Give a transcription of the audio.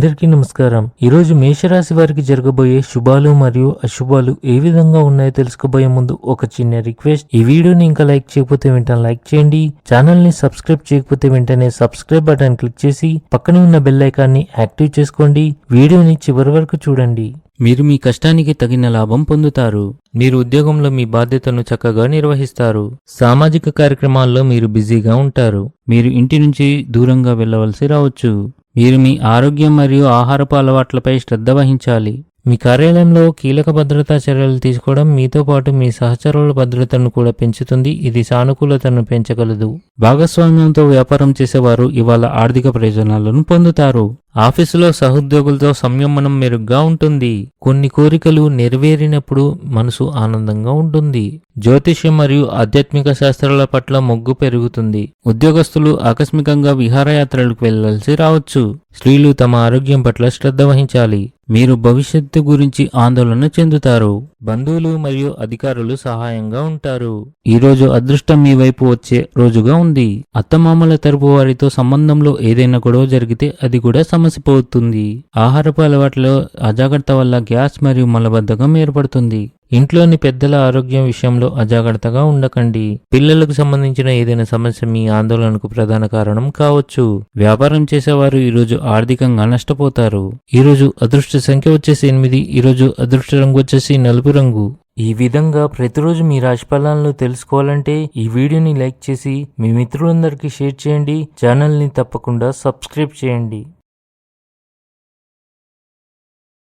అందరికీ నమస్కారం. ఈరోజు మేషరాశి వారికి జరగబోయే శుభాలు మరియు అశుభాలు ఏ విధంగా ఉన్నాయో తెలుసుకోబోయే ముందు ఒక చిన్న రిక్వెస్ట్. ఈ వీడియోని ఇంకా లైక్ చేయకపోతే వెంటనే లైక్ చేయండి. ఛానల్ని సబ్స్క్రైబ్ చేయకపోతే వెంటనే సబ్స్క్రైబ్ బటన్ క్లిక్ చేసి పక్కనే ఉన్న బెల్ ఐకాన్ని యాక్టివ్ చేసుకోండి. వీడియోని చివరి వరకు చూడండి. మీరు మీ కష్టానికి తగిన లాభం పొందుతారు. మీరు ఉద్యోగంలో మీ బాధ్యతను చక్కగా నిర్వహిస్తారు. సామాజిక కార్యక్రమాల్లో మీరు బిజీగా ఉంటారు. మీరు ఇంటి నుంచి దూరంగా వెళ్ళవలసి రావచ్చు. మీరు మీ ఆరోగ్యం మరియు ఆహారపు అలవాట్లపై శ్రద్ధ వహించాలి. మీ కార్యాలయంలో కీలక భద్రతా చర్యలు తీసుకోవడం మీతో పాటు మీ సహచరుల భద్రతను కూడా పెంచుతుంది. ఇది సానుకూలతను పెంచగలదు. భాగస్వామ్యంతో వ్యాపారం చేసేవారు ఇవాళ ఆర్థిక ప్రయోజనాలను పొందుతారు. ఆఫీసులో సహోద్యోగులతో సంయమనం మెరుగ్గా ఉంటుంది. కొన్ని కోరికలు నెరవేరినప్పుడు మనసు ఆనందంగా ఉంటుంది. జ్యోతిష్యం మరియు ఆధ్యాత్మిక శాస్త్రాల పట్ల మొగ్గు పెరుగుతుంది. ఉద్యోగస్తులు ఆకస్మికంగా విహారయాత్రలకు వెళ్ళాల్సి రావచ్చు. స్త్రీలు తమ ఆరోగ్యం పట్ల శ్రద్ధ వహించాలి. మీరు భవిష్యత్తు గురించి ఆందోళన చెందుతారు. బంధువులు మరియు అధికారులు సహాయంగా ఉంటారు. ఈ రోజు అదృష్టం మీ వైపు వచ్చే రోజుగా ఉంది. అత్తమామల తరపు వారితో సంబంధంలో ఏదైనా గొడవ జరిగితే అది కూడా సమస్య పోతుంది ఆహారపు అలవాట్లలో అజాగ్రత్త వల్ల గ్యాస్ మరియు మలబద్ధకం ఏర్పడుతుంది. ఇంట్లోని పెద్దల ఆరోగ్యం విషయంలో అజాగ్రత్తగా ఉండకండి. పిల్లలకు సంబంధించిన ఏదైనా సమస్య మీ ఆందోళనకు ప్రధాన కారణం కావచ్చు. వ్యాపారం చేసేవారు ఈరోజు ఆర్థికంగా నష్టపోతారు. ఈరోజు అదృష్ట సంఖ్య వచ్చేసి ఎనిమిది ఈరోజు అదృష్ట రంగు వచ్చేసి నలుపు రంగు. ఈ విధంగా ప్రతిరోజు మీ రాశి ఫలాలను తెలుసుకోవాలంటే ఈ వీడియోని లైక్ చేసి మీ మిత్రులందరికీ షేర్ చేయండి. ఛానల్ని తప్పకుండా సబ్స్క్రైబ్ చేయండి.